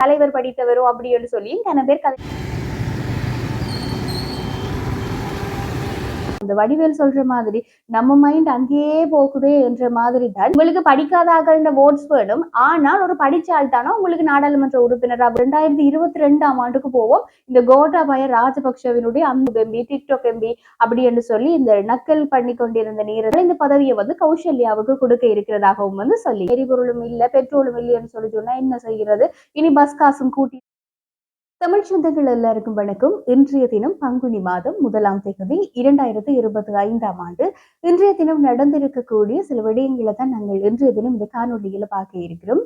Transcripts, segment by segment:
தலைவர் படித்தவரோ அப்படின்னு சொல்லி கன பேர் கதை அந்த வடிவேல் சொல்ற மாதிரி நம்ம மைண்ட் அங்கேயே போகுதே என்ற மாதிரி தான். உங்களுக்கு படிக்காதார்கள்ன்ற ஓட்ஸ் வேணும். ஆனால் ஒரு படிச்சால் தானோ உங்களுக்கு நாடாளுமன்ற உறுப்பினராக ரெண்டாயிரத்தி இருபத்தி ரெண்டாம் ஆண்டுக்கு போவோம். இந்த கோட்டாபாய ராஜபக்சவினுடைய அம்பு எம்பி டிக்டாக் எம்பி அப்படி என்று சொல்லி இந்த நக்கல் பண்ணி கொண்டிருந்த நேரத்தில் இந்த பதவியை வந்து கௌசல்யாவுக்கு கொடுக்க இருக்கிறதாகவும் வந்து சொல்லி எரிபொருளும் இல்லை பெட்ரோலும் இல்லைன்னு சொல்லி சொன்னா என்ன செய்கிறது? இனி பஸ் காசும் கூட்டி தமிழ் சொந்தங்கள் எல்லாருக்கும் வணக்கம். இன்றைய தினம் பங்குனி மாதம் முதலாம் தேதி இரண்டாயிரத்தி இருபத்தி ஐந்தாம் ஆண்டு. இன்றைய தினம் நடந்திருக்கக்கூடிய சில விடயங்களை தான் நாங்கள் இன்றைய தினம் இந்த காணொலியில் பார்க்க இருக்கிறோம்.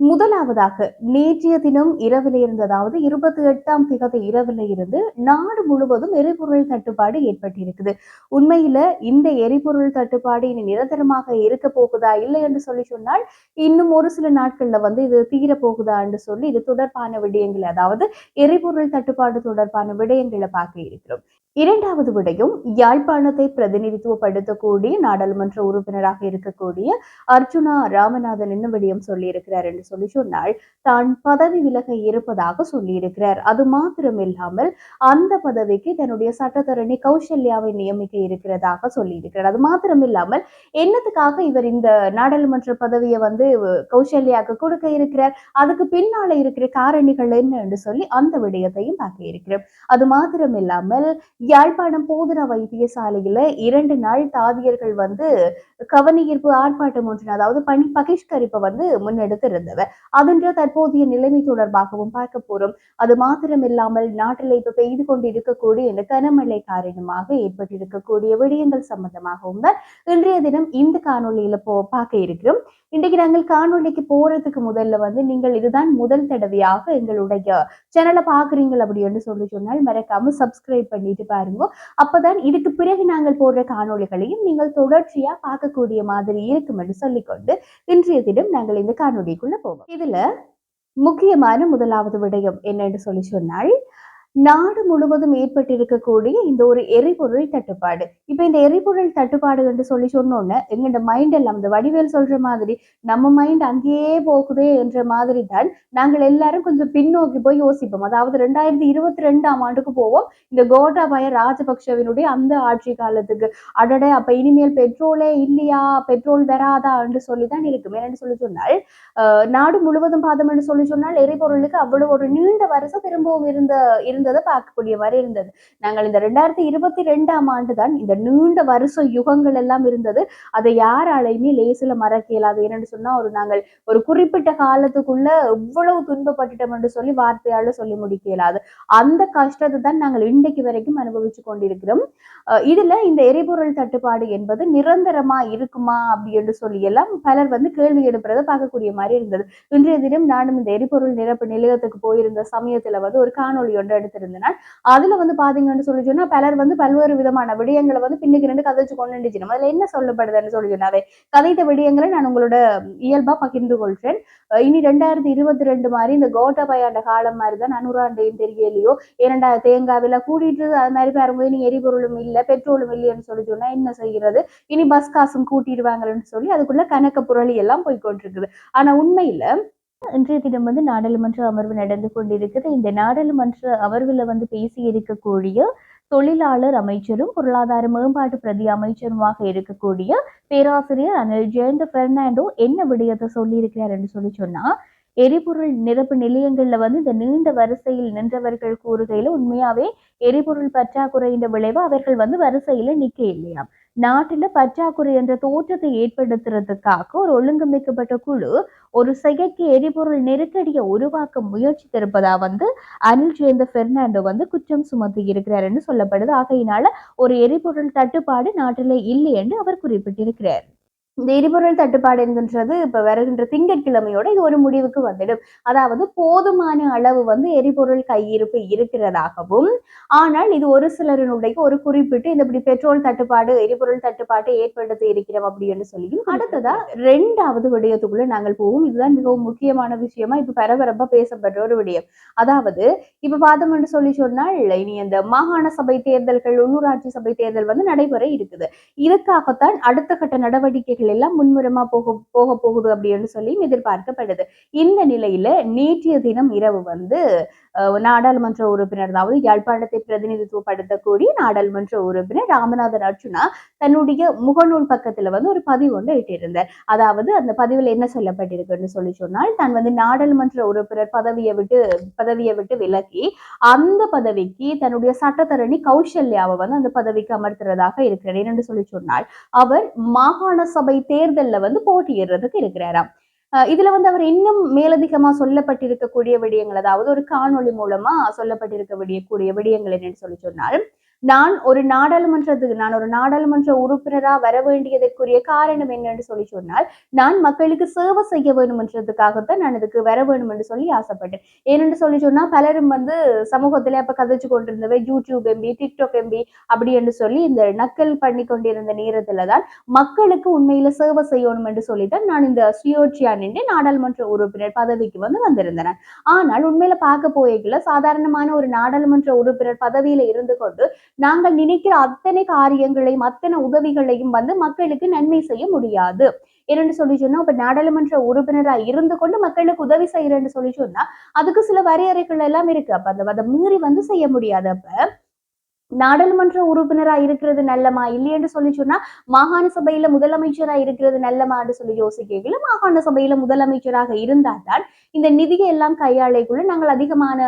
முதலாவதாக நேற்றைய தினம் இரவில் இருந்ததாவது இருபத்தி எட்டாம் திகதி இரவில் இருந்து நாடு முழுவதும் எரிபொருள் தட்டுப்பாடு ஏற்பட்டிருக்குது. உண்மையில இந்த எரிபொருள் தட்டுப்பாடு இனி நிரந்தரமாக இருக்க போகுதா இல்லை என்று சொல்லி சொன்னால் இன்னும் ஒரு சில நாட்கள்ல வந்து இது தீர போகுதா என்று சொல்லி இது தொடர்பான விடயங்கள் அதாவது எரிபொருள் தட்டுப்பாடு தொடர்பான விடயங்களை பார்க்க இருக்கிறோம். இரண்டாவது விடயம் யாழ்ப்பாணத்தை பிரதிநிதித்துவப்படுத்தக்கூடிய நாடாளுமன்ற உறுப்பினராக இருக்கக்கூடிய அர்ஜுனா ராமநாதன் என்ன விடயம் சொல்லியிருக்கிறார் என்று சொல்லி சொன்னால் தான் பதவி விலக இருப்பதாக சொல்லியிருக்கிறார். அது மாத்திரமில்லாமல் அந்த பதவிக்கு தன்னுடைய சட்டத்தரணி கௌசல்யாவை நியமிக்க இருக்கிறதாக சொல்லியிருக்கிறார். அது மாத்திரமில்லாமல் என்னத்துக்காக இவர் இந்த நாடாளுமன்ற பதவியை வந்து கௌசல்யாவுக்கு கொடுக்க இருக்கிறார்? அதுக்கு பின்னால இருக்கிற காரணிகள் என்ன என்று சொல்லி அந்த விடயத்தையும் பார்க்க இருக்கிறோம். அது மாத்திரமில்லாமல் யாழ்ப்பாணம் போதனா வைத்தியசாலையில இரண்டு நாள் தாதியர்கள் வந்து கவனியீர்ப்பு ஆர்ப்பாட்டம் ஒன்று அதாவது பணி பகிஷ்கரிப்பை வந்து முன்னெடுத்து இருந்தவர் அதன்ற தற்போதைய நிலைமை தொடர்பாகவும் பார்க்க போறோம். அது மாத்திரமில்லாமல் நாட்டில் இப்ப பெய்து கொண்டு இருக்கக்கூடிய இந்த கனமழை காரணமாக ஏற்பட்டிருக்கக்கூடிய விடயங்கள் சம்பந்தமாகவும் தான் இன்றைய தினம் இந்த காணொலியில போ பார்க்க இருக்கிறோம். இன்றைக்கு நாங்கள் காணொலிக்கு போறதுக்கு முதல்ல வந்து நீங்கள் இதுதான் முதல் தடவையாக எங்களுடைய சேனலை பாக்குறீங்கள் அப்படின்னு சொல்லி சொன்னால் மறக்காம சப்ஸ்கிரைப் பண்ணிட்டு பாருங்க. அப்பதான் இதுக்கு பிறகு நாங்கள் போடுற காணொளிகளையும் நீங்கள் தொடர்ச்சியா பார்க்கக்கூடிய மாதிரி இருக்கும் என்று சொல்லிக்கொண்டு இன்றைய தினம் நாங்கள் இந்த காணொளிக்குள்ள போவோம். இதுல முக்கியமான முதலாவது விடயம் என்னன்னு சொல்லி சொன்னால் நாடு முழுவதும் ஏற்பட்டிருக்கக்கூடிய இந்த ஒரு எரிபொருள் தட்டுப்பாடு. இப்ப இந்த எரிபொருள் தட்டுப்பாடு என்று சொல்லி சொன்னோன்னு எங்கட மைண்ட் எல்லாம் இந்த வடிவேல் சொல்ற மாதிரி நம்ம மைண்ட் அங்கேயே போகுதே என்ற மாதிரி தான் நாங்கள் எல்லாரும் கொஞ்சம் பின்னோக்கி போய் யோசிப்போம். அதாவது ரெண்டாயிரத்தி இருபத்தி ரெண்டாம் ஆண்டுக்கு போவோம். இந்த கோட்டாபாய ராஜபக்சவினுடைய அந்த ஆட்சி காலத்துக்கு. அடடே அப்ப இனிமேல் பெட்ரோலே இல்லையா? பெட்ரோல் வராதா? என்று சொல்லிதான் இருக்கும். என்னன்னு சொல்லி சொன்னால் நாடு முழுவதும் பாதம் என்று சொல்லி சொன்னால் எரிபொருளுக்கு அவ்வளவு ஒரு நீண்ட வருஷம் திரும்பவும் இருந்த இருந்த இருந்ததை பார்க்கக்கூடிய மாதிரி இருந்தது. நாங்கள் இந்த ரெண்டாயிரத்தி இருபத்தி ரெண்டாம் ஆண்டு தான் இந்த நீண்ட வருஷ யுகங்கள் எல்லாம் இருந்தது. அதை யாராலையுமே லேசில் மறக்க இயலாது. என்னன்னு சொன்னா ஒரு நாங்கள் ஒரு குறிப்பிட்ட காலத்துக்குள்ள எவ்வளவு துன்பப்பட்டுட்டோம் என்று சொல்லி வார்த்தையால சொல்லி முடிக்க இயலாது. அந்த கஷ்டத்தை தான் நாங்கள் இன்றைக்கு வரைக்கும் அனுபவிச்சு கொண்டிருக்கிறோம். இதுல இந்த எரிபொருள் தட்டுப்பாடு என்பது நிரந்தரமா இருக்குமா அப்படி என்று சொல்லி எல்லாம் பலர் வந்து கேள்வி எழுப்புறதை பார்க்கக்கூடிய மாதிரி இருந்தது. இன்றைய தினம் நானும் இந்த எரிபொருள் நிரப்பு நிலையத்துக்கு போயிருந்த சமயத்துல வந்து ஒரு காணொலி ஒன்று எடுத்திருந்தனால் அதுல வந்து பாத்தீங்கன்னு சொல்லி சொன்னா பலர் வந்து பல்வேறு விதமான விடயங்களை வந்து பின்னுக்கு ரெண்டு கதைச்சு கொண்டு அதுல என்ன சொல்லப்படுதுன்னு சொல்லி சொன்னாவே கதைத்த விடயங்களை நான் உங்களோட இயல்பா பகிர்ந்து கொள்கிறேன் இனி ரெண்டாயிரத்தி இருபத்தி ரெண்டு மாதிரி இந்த கோட்டபயாண்ட காலம் மாதிரி தான் நூறாண்டையும் தெரியலையோ இரண்டா தேங்காய் விலை கூட்டிட்டு அது மாதிரி பாருங்க இனி எரிபொருளும் இல்லை பெட்ரோலும் இல்லைன்னு சொல்லி சொன்னா என்ன செய்யறது? இனி பஸ் காசும் கூட்டிடுவாங்கன்னு சொல்லி அதுக்குள்ள கணக்க புரளி எல்லாம் போய் கொண்டிருக்குது. ஆனா உண்மையில இன்றைய தினம் வந்து நாடாளுமன்ற அமர்வு நடந்து கொண்டிருக்குது இந்த நாடாளுமன்ற அமர்வுல வந்து பேசி இருக்கக்கூடிய தொழிலாளர் அமைச்சரும் பொருளாதார மேம்பாட்டு பிரதி அமைச்சருமாக இருக்கக்கூடிய பேராசிரியர் அனில் ஜெயந்த பெர்னாண்டோ என்ன விடயத்தை சொல்லியிருக்கிறார் என்று சொல்லி சொன்னா எரிபொருள் நிரப்பு நிலையங்கள்ல வந்து இந்த நீண்ட வரிசையில் நின்றவர்கள் கூறுகையில உண்மையாவே எரிபொருள் பற்றாக்குறையின் விளைவு அவர்கள் வந்து வரிசையில நிக்க இல்லையாம் நாட்டுல பற்றாக்குறை என்ற தோற்றத்தை ஏற்படுத்துறதுக்காக ஒரு ஒழுங்கமைக்கப்பட்ட குழு ஒரு செயற்கை எரிபொருள் நெருக்கடியை உருவாக்க முயற்சித்திருப்பதா வந்து அனில் ஜெயந்த பெர்னாண்டோ வந்து குற்றம் சுமத்தி இருக்கிறார் என்று சொல்லப்படுது. ஆகையினால ஒரு எரிபொருள் தட்டுப்பாடு நாட்டில இல்லை என்று அவர் குறிப்பிட்டிருக்கிறார். இந்த எரிபொருள் தட்டுப்பாடு என்கின்றது இப்போ வருகின்ற திங்கட்கிழமையோட இது ஒரு முடிவுக்கு வந்துடும். அதாவது போதுமான அளவு வந்து எரிபொருள் கையிருப்பு இருக்கிறதாகவும் ஆனால் இது ஒரு சிலரினுடைய ஒரு குறிப்பிட்டு இந்த இப்படி பெட்ரோல் தட்டுப்பாடு எரிபொருள் தட்டுப்பாட்டை ஏற்படுத்தி இருக்கிறோம் அப்படின்னு சொல்லியும் அடுத்ததா ரெண்டாவது விடயத்துக்குள்ள நாங்கள் போவோம். இதுதான் மிகவும் முக்கியமான விஷயமா இப்போ பரபரப்பா பேசப்படுற ஒரு விடயம். அதாவது இப்ப பார்த்தோம்னு சொல்லி சொன்னால் இனி அந்த மாகாண சபை தேர்தல்கள் உள்ளூராட்சி சபை தேர்தல் வந்து நடைபெற இருக்குது. இதுக்காகத்தான் அடுத்த கட்ட நடவடிக்கைகள் நடவடிக்கைகள் எல்லாம் முன்முறமா போக போக போகுது அப்படின்னு சொல்லி எதிர்பார்க்கப்படுது. இந்த நிலையில நேற்றைய தினம் இரவு வந்து நாடாளுமன்ற உறுப்பினர் அதாவது யாழ்ப்பாணத்தை பிரதிநிதித்துவப்படுத்தக்கூடிய நாடாளுமன்ற உறுப்பினர் ராமநாதன் அர்ஜுனா தன்னுடைய முகநூல் பக்கத்துல வந்து ஒரு பதிவு ஒன்று இட்டிருந்தார். அதாவது அந்த பதிவில் என்ன சொல்லப்பட்டிருக்குன்னு சொல்லி சொன்னால் தான் வந்து நாடாளுமன்ற உறுப்பினர் பதவியை விட்டு பதவியை விட்டு விலகி அந்த பதவிக்கு தன்னுடைய சட்டத்தரணி கௌசல்யாவை வந்து அந்த பதவிக்கு அமர்த்துறதாக இருக்கிறார். என்று சொல்லி சொன்னால் அவர் மாகாண சபை தேர்தல்ல வந்து போட்டியிடுறதுக்கு இருக்கிறாராம். இதுல வந்து அவர் இன்னும் மேலதிகமா சொல்லப்பட்டிருக்கக்கூடிய விடயங்கள் அதாவது ஒரு காணொளி மூலமா சொல்லப்பட்டிருக்க விடியக்கூடிய விடயங்கள் என்னன்னு சொல்லி சொன்னால் நான் ஒரு நாடாளுமன்றத்துக்கு நான் ஒரு நாடாளுமன்ற உறுப்பினரா வர வேண்டியதற்குரிய காரணம் என்னன்னு சொல்லி சொன்னால் நான் மக்களுக்கு சேவை செய்ய வேணும்ன்றதுக்காகத்தான் நான் இதுக்கு வர வேணும் என்று சொல்லி ஆசைப்பட்டேன். ஏனென்று சொல்லி சொன்னால் பலரும் வந்து சமூகத்திலே அப்ப கதைச்சு கொண்டிருந்தவை யூடியூப் எம்பி டிக்டாக் எம்பி அப்படி என்று சொல்லி இந்த நக்கல் பண்ணி கொண்டிருந்த நேரத்தில் தான் மக்களுக்கு உண்மையில சேவை செய்யணும் என்று சொல்லி தான் நான் இந்த சுயோட்சியா நின்று நாடாளுமன்ற உறுப்பினர் பதவிக்கு வந்து வந்திருந்தேன். ஆனால் உண்மையில பார்க்க போய்க்குள்ள சாதாரணமான ஒரு நாடாளுமன்ற உறுப்பினர் பதவியில இருந்து கொண்டு நாங்கள் நினைக்கிற அத்தனை காரியங்களையும் அத்தனை உதவிகளையும் வந்து மக்களுக்கு நன்மை செய்ய முடியாது. என்னன்னு சொல்லி சொன்னா இப்ப நாடாளுமன்ற உறுப்பினரா இருந்து கொண்டு மக்களுக்கு உதவி செய்யறேன்னு சொல்லி சொன்னா அதுக்கு சில வரையறைகள் எல்லாம் இருக்கு. அப்ப அந்த அதை மீறி வந்து செய்ய முடியாது. அப்ப நாடாளுமன்ற உறுப்பினரா இருக்கிறது நல்லமா இல்லையென்று சொல்லி சொன்னா மாகாண சபையில முதலமைச்சரா இருக்கிறது நல்லமான்னு சொல்லி யோசிக்கல மாகாண சபையில முதலமைச்சராக இருந்தால்தான் இந்த நிதியை எல்லாம் கையாளைக்குள்ள நாங்கள் அதிகமான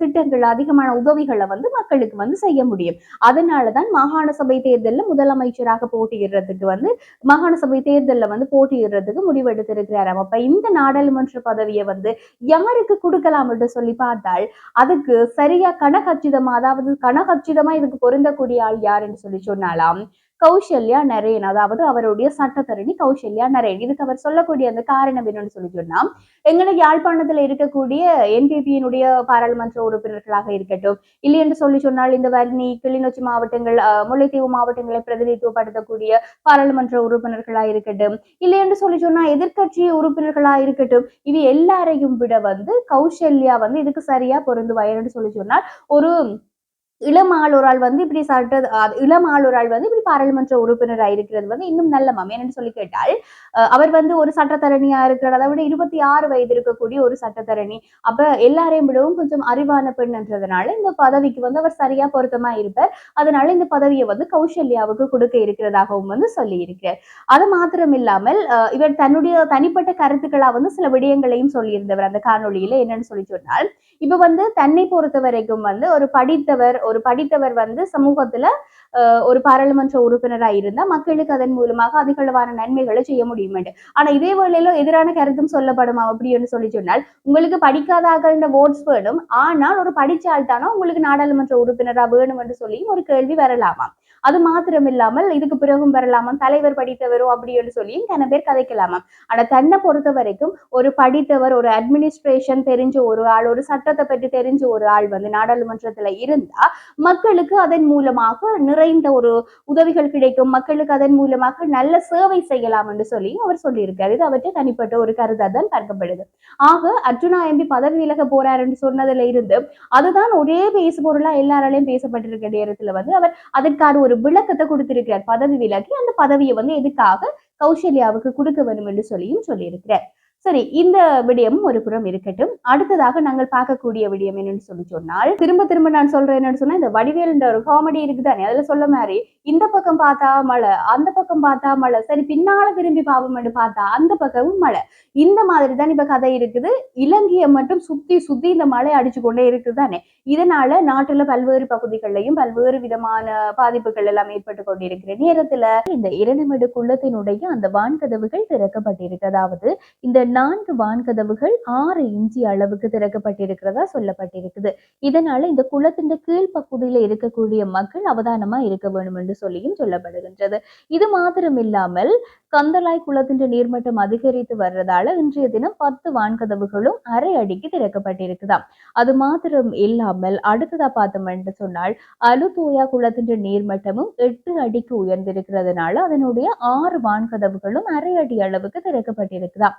திட்டங்கள் அதிகமான உதவிகளை வந்து மக்களுக்கு வந்து செய்ய முடியும். அதனாலதான் மாகாண சபை தேர்தலில் முதலமைச்சராக போட்டியிடுறதுக்கு வந்து மாகாண சபை தேர்தலில் வந்து போட்டியிடுறதுக்கு முடிவெடுத்திருக்கிறார். அப்ப இந்த நாடாளுமன்ற பதவியை வந்து யாருக்கு கொடுக்கலாம் என்று சொல்லி பார்த்தால் அதுக்கு சரியா கனகச்சிதமா அதாவது கனகச்சிதம் இதுக்கு பொருந்தக்கூடிய ஆள் யார் என்று சொல்லி சொன்னாலாம். கௌசல்யா நரேன். அதாவது அவருடைய சட்டத்தரணி கௌசல்யா நரேன். இதுக்கு அவர் சொல்லக்கூடிய அந்த காரணம் என்னன்னு சொல்லி சொன்னா எங்களை யாழ்ப்பாணத்துல இருக்கக்கூடிய என்பிபியினுடைய பாராளுமன்ற உறுப்பினர்களாக இருக்கட்டும் இல்லை என்று சொல்லி சொன்னால் இந்த வர்ணி கிளிநொச்சி மாவட்டங்கள் முல்லைத்தீவு மாவட்டங்களை பிரதிநிதித்துவப்படுத்தக்கூடிய பாராளுமன்ற உறுப்பினர்களா இருக்கட்டும் இல்லை என்று சொல்லி சொன்னா எதிர்க்கட்சி உறுப்பினர்களா இருக்கட்டும் இது எல்லாரையும் விட வந்து கௌசல்யா வந்து இதுக்கு சரியா பொருந்துவாயன்னு சொல்லி சொன்னால் ஒரு இளம் ஆளுரால் வந்து இப்படி சட்ட இளம் ஆளுரால் வந்து இப்படி பாராளுமன்ற உறுப்பினராக இருக்கிறது வந்து இன்னும் நல்ல மாம் என்னன்னு சொல்லி கேட்டால் அஹ் அவர் வந்து ஒரு சட்டத்தரணியா இருக்கிற அதை விட இருபத்தி ஆறு வயது இருக்கக்கூடிய ஒரு சட்டத்தரணி. அப்ப எல்லாரையும் விடவும் கொஞ்சம் அறிவான பெண்ன்றதுனால இந்த பதவிக்கு வந்து அவர் சரியா பொருத்தமா இருப்பார். அதனால இந்த பதவியை வந்து கௌசல்யாவுக்கு கொடுக்க இருக்கிறதாகவும் வந்து சொல்லி இருக்கிறார் அது மாத்திரம் இல்லாமல் இவர் தன்னுடைய தனிப்பட்ட கருத்துக்களா வந்து சில விடயங்களையும் சொல்லியிருந்தவர். அந்த காணொளியில என்னன்னு சொல்லி சொன்னால் இப்ப வந்து தன்னை பொறுத்த வரைக்கும் வந்து ஒரு படித்தவர் ஒரு படித்தவர் வந்து சமூகத்துல ஒரு பாராளுமன்ற உறுப்பினரா இருந்தா மக்களுக்கு அதன் மூலமாக அதிகளவான நன்மைகளை செய்ய முடியும் ஆனா இதே வேளையில எதிரான கருத்தும் சொல்லப்படுமா அப்படின்னு சொல்லி சொன்னால் உங்களுக்கு படிக்காதாகன்ற ஓட்ஸ் வேணும். ஆனால் ஒரு படிச்ச ஆள் தானோ உங்களுக்கு நாடாளுமன்ற உறுப்பினரா வேணும் என்று சொல்லியும் ஒரு கேள்வி வரலாமா? அது மாத்திரம் இல்லாமல் இதுக்கு பிறகும் வரலாமா? தலைவர் படித்தவரோ அப்படின்னு சொல்லியும் கன பேர் கதைக்கலாமா? ஆனா தன்னை பொறுத்த வரைக்கும் ஒரு படித்தவர் ஒரு அட்மினிஸ்ட்ரேஷன் தெரிஞ்ச ஒரு ஆள் ஒரு சட்டத்தை பற்றி தெரிஞ்ச ஒரு ஆள் வந்து நாடாளுமன்றத்துல இருந்தா மக்களுக்கு அதன் மூலமாக நிறைந்த ஒரு உதவிகள் கிடைக்கும். மக்களுக்கு அதன் மூலமாக நல்ல சேவை செய்யலாம் என்று சொல்லி அவர் சொல்லியிருக்காரு. இது அவற்றை தனிப்பட்ட ஒரு கருத்தா தான் பார்க்கப்படுது. ஆக அர்ஜுனா எம்பி பதவி விலக போறார் என்று சொன்னதுல இருந்து அதுதான் ஒரே பேசு பொருளா எல்லாராலையும் பேசப்பட்டிருக்க நேரத்துல வந்து அவர் அதற்கான ஒரு விளக்கத்தை கொடுத்திருக்கிறார். பதவி விலகி அந்த பதவியை வந்து எதுக்காக கௌசல்யாவுக்கு கொடுக்க வேண்டும் என்று சொல்லியும் சொல்லியிருக்கிறார். சரி இந்த விடயமும் ஒரு புறம் இருக்கட்டும். அடுத்ததாக நாங்கள் பார்க்கக்கூடிய விடயம் என்னன்னு சொல்லி சொன்னால் திரும்ப திரும்ப நான் சொல்றேன் என்னன்னு சொன்னா இந்த வடிவேலுன்ற ஒரு காமெடி இருக்குதானே? அதுல சொல்ல மாதிரி இந்த பக்கம் பார்த்தா மழை அந்த பக்கம் பார்த்தா மழை. சரி பின்னால திரும்பி பாவம்னு பார்த்தா அந்த பக்கமும் மழை. இந்த மாதிரி தான் இப்ப கதை இருக்குது. இலங்கையை மட்டும் சுத்தி சுத்தி இந்த மழை அடிச்சு கொண்டே இருக்குதானே? இதனால நாட்டுல பல்வேறு பகுதிகளிலையும் பல்வேறு விதமான பாதிப்புகள் எல்லாம் ஏற்பட்டு கொண்டிருக்கிற நேரத்துல இந்த இரண்டு குள்ளத்தினுடைய அந்த வான்கதவுகள் திறக்கப்பட்டிருக்கு. அதாவது இந்த நான்கு வான்கதவுகள் ஆறு இன்ச்சி அளவுக்கு திறக்கப்பட்டிருக்கிறதா சொல்லப்பட்டிருக்குது. இதனால இந்த குளத்தின் கீழ் பகுதியில இருக்கக்கூடிய மக்கள் அவதானமா இருக்க வேண்டும் என்று சொல்லியும் சொல்லப்படுகின்றது. இது மாத்திரம் இல்லாமல் கந்தலாய் குளத்தின் நீர்மட்டம் அதிகரித்து வர்றதால இன்றைய தினம் பத்து வான்கதவுகளும் அரை அடிக்கு திறக்கப்பட்டிருக்குதாம். அது மாத்திரம் இல்லாமல் அடுத்ததா பார்த்தோம் என்று சொன்னால் அலுதோயா குளத்தின் நீர்மட்டமும் எட்டு அடிக்கு உயர்ந்திருக்கிறதுனால அதனுடைய ஆறு வான்கதவுகளும் அரை அடி அளவுக்கு திறக்கப்பட்டிருக்குதாம்.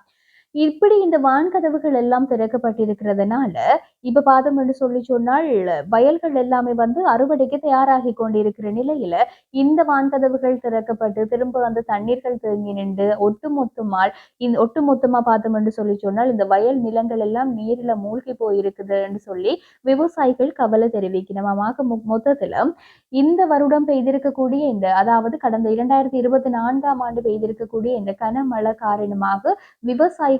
இப்படி இந்த வான்கதவுகள் எல்லாம் திறக்கப்பட்டிருக்கிறதுனால இப்ப பாதம் என்று சொல்லி சொன்னால் வயல்கள் எல்லாமே வந்து அறுவடைக்கு தயாராகி கொண்டிருக்கிற நிலையில இந்த வான்கதவுகள் திறக்கப்பட்டு திரும்ப அந்த தண்ணீர்கள் தேங்கி நின்று ஒட்டுமொத்தமால் இந்த ஒட்டுமொத்தமா பார்த்தோம் என்று சொல்லி சொன்னால் இந்த வயல் நிலங்கள் எல்லாம் நீரில மூழ்கி போயிருக்குதுன்னு சொல்லி விவசாயிகள் கவலை தெரிவிக்கணுமாக மொத்தத்துல இந்த வருடம் பெய்திருக்கக்கூடிய இந்த அதாவது கடந்த இரண்டாயிரத்தி இருபத்தி நான்காம் ஆண்டு பெய்திருக்கக்கூடிய இந்த கனமழை காரணமாக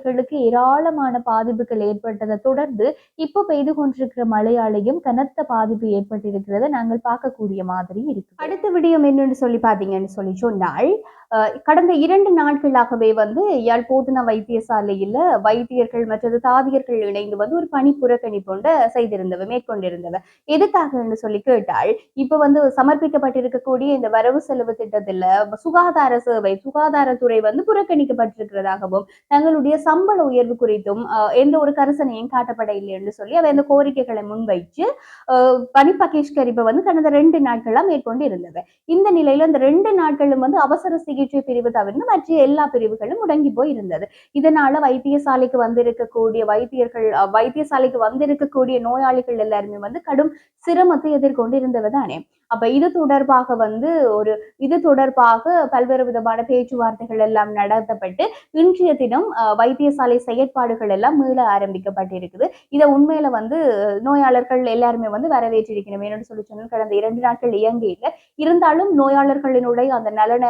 விவசாயிகளுக்கு ஏராளமான பாதிப்புகள் ஏற்பட்டதை தொடர்ந்து இப்போ பெய்து கொண்டிருக்கிற மழையாலையும் கனத்த பாதிப்பு ஏற்பட்டிருக்கிறத நாங்கள் பார்க்கக்கூடிய மாதிரி இருக்கு. அடுத்த விடயம் என்னன்னு சொல்லி பாத்தீங்கன்னு சொல்லி சொன்னால் கடந்த இரண்டு நாட்களாகவே வந்து யாழ் போதனா வைத்தியசாலையில் வைத்தியர்கள் மற்றது தாதியர்கள் இணைந்து வந்து ஒரு பணி புறக்கணிப்பு செய்திருந்தவ மேற்கொண்டிருந்தவ. எதுக்காகன்னு சொல்லி கேட்டால் இப்ப வந்து சமர்ப்பிக்கப்பட்டிருக்கக்கூடிய இந்த வரவு செலவு திட்டத்துல சுகாதார சேவை சுகாதாரத்துறை வந்து புறக்கணிக்கப்பட்டிருக்கிறதாகவும் தங்களுடைய சம்பள உயர்வு குறித்தும் எந்த ஒரு கரிசனையும் காட்டப்பட இல்லை என்று சொல்லி அவை அந்த கோரிக்கைகளை முன்வைச்சு பணி பகிஷ்கரிப்பை வந்து கடந்த ரெண்டு நாட்களா மேற்கொண்டு இருந்தது இந்த நிலையில அந்த ரெண்டு நாட்களும் வந்து அவசர சிகிச்சை சிகிச்சை பிரிவு தவிர்த்து மற்ற எல்லா பிரிவுகளும் முடங்கி போய் இருந்தது. இதனால வைத்தியசாலைக்கு வந்திருக்கக்கூடிய வைத்தியர்கள் வைத்தியசாலைக்கு வந்திருக்கக்கூடிய நோயாளிகள் எல்லாருமே வந்து கடும் சிரமத்தை எதிர்கொண்டு இருந்தவதானே அப்ப இது தொடர்பாக வந்து ஒரு இது தொடர்பாக பல்வேறு விதமான பேச்சுவார்த்தைகள் எல்லாம் நடத்தப்பட்டு இன்றைய தினம் வைத்தியசாலை செயற்பாடுகள் எல்லாம் மீள ஆரம்பிக்கப்பட்டிருக்குது. இதை உண்மையில வந்து நோயாளர்கள் எல்லாருமே வந்து வரவேற்றிருக்கணும். என்னன்னு சொல்லி சொன்னால் கடந்த இரண்டு நாட்கள் இயங்கியில இருந்தாலும் நோயாளர்களினுடைய அந்த நலன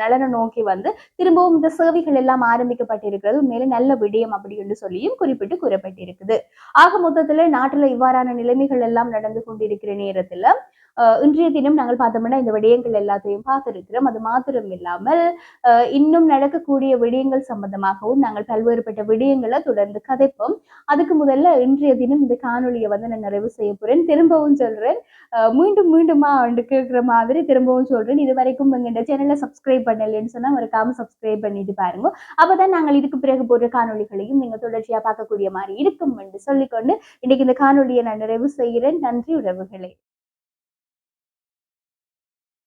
நலனை நோக்கி வந்து திரும்பவும் இந்த சேவைகள் எல்லாம் ஆரம்பிக்கப்பட்டிருக்கிறது. உண்மையில நல்ல விடயம் அப்படி என்று சொல்லியும் குறிப்பிட்டு கூறப்பட்டிருக்குது. ஆக மொத்தத்துல நாட்டுல இவ்வாறான நிலைமைகள் எல்லாம் நடந்து கொண்டிருக்கிற நேரத்துல இன்றைய தினம் நாங்கள் பார்த்தோம்னா இந்த விடயங்கள் எல்லாத்தையும் பார்த்திருக்கிறோம். அது மாத்திரம் இல்லாமல் இன்னும் நடக்கக்கூடிய விடயங்கள் சம்பந்தமாகவும் நாங்கள் பல்வேறுபட்ட விடயங்களை தொடர்ந்து கதைப்போம். அதுக்கு முதல்ல இன்றைய தினம் இந்த காணொலியை வந்து நான் நிறைவு செய்ய போறேன். திரும்பவும் சொல்றேன். மீண்டும் மீண்டுமா வந்து கேட்குற மாதிரி திரும்பவும் சொல்றேன். இது வரைக்கும் எங்கள் சேனலை சப்ஸ்கிரைப் பண்ணலன்னு சொன்னால் மறக்காம சப்ஸ்கிரைப் பண்ணிட்டு பாருங்க. அப்பதான் நாங்கள் இதுக்கு பிறகு போடுற காணொலிகளையும் நீங்கள் தொடர்ச்சியாக பார்க்கக்கூடிய மாதிரி இருக்கும் என்று சொல்லிக்கொண்டு இன்னைக்கு இந்த காணொலியை நான் நிறைவு செய்கிறேன். நன்றி உறவுகளே.